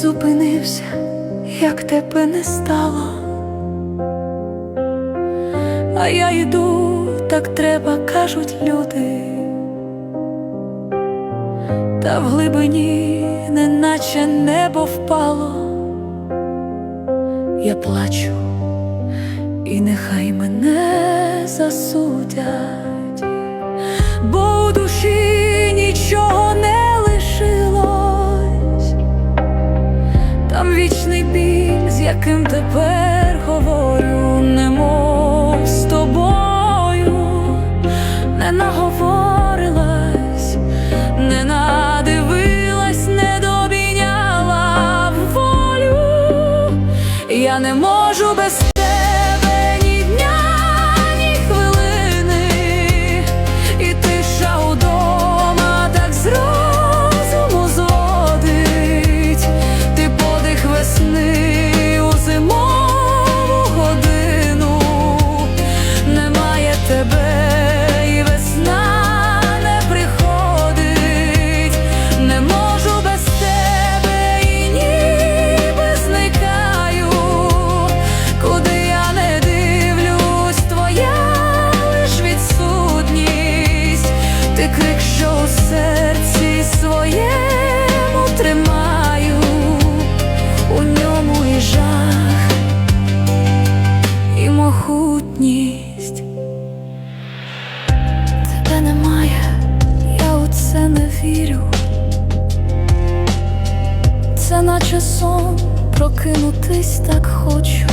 зупинився, як тебе не стало, а я йду, так треба, кажуть люди, та в глибині, неначе небо впало, я плачу, і нехай мене засудять. яким тепер говорю. у серці своєму тримаю, у ньому і жах, і могутність. Тебе немає, я у не вірю. Це наче сон прокинутись так хочу.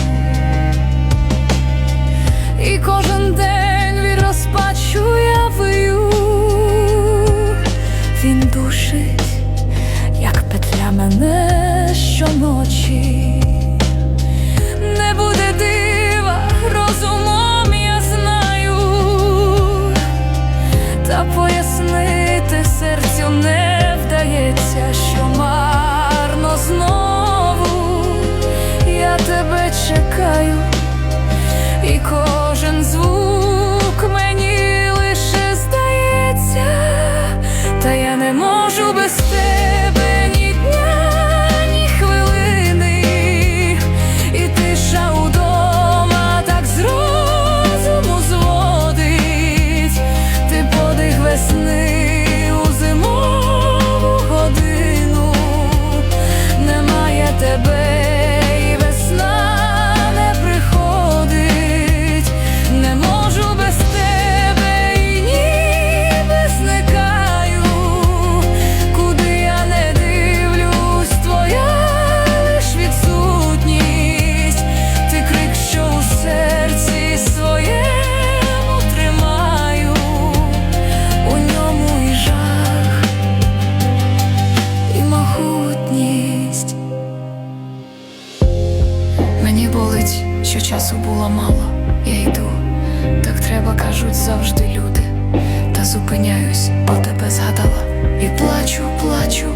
І кожен день. часу було мало, я йду, так треба кажуть завжди люди. Та зупиняюсь, бо тебе згадала і плачу, плачу.